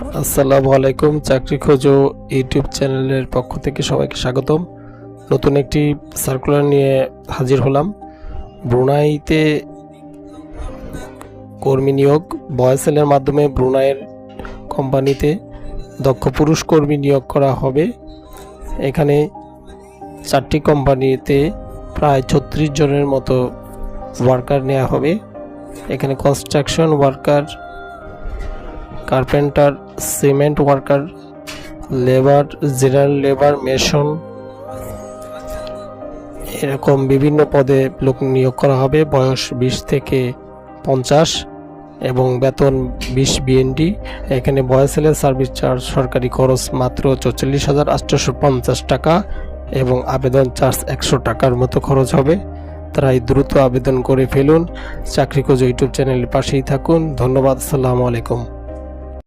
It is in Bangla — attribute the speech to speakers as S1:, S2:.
S1: আসসালামু আলাইকুম, চাকরি খোঁজো ইউটিউব চ্যানেলের পক্ষ থেকে সবাইকে স্বাগতম। নতুন একটি সার্কুলার নিয়ে হাজির হলাম। ব্রুনাইতে কর্মী নিয়োগ বয়সেলের মাধ্যমে ব্রুনাইয়ের কোম্পানিতে দক্ষ পুরুষ কর্মী নিয়োগ করা হবে। এখানে চারটি কোম্পানিতে প্রায় ছত্রিশ জনের মতো ওয়ার্কার নেওয়া হবে। এখানে construction worker carpenter, cement worker, labour, general labour, mason, এরকম বিভিন্ন পদে লোক নিয়োগ করা হবে। বয়স বিশ থেকে পঞ্চাশ এবং বেতন বিশ বিএনডি। এখানে বয়সেলের সার্ভিস চার্জ সরকারি খরচ মাত্র চল্লিশ হাজার আটশোশো পঞ্চাশ টাকা এবং আবেদন চার্জ একশো টাকার মতো খরচ হবে। তাই দ্রুত আবেদন করে ফেলুন। চাকরি খোঁজ ইউটিউব চ্যানেলের পাশেই থাকুন। ধন্যবাদ। আসসালামু আলাইকুম।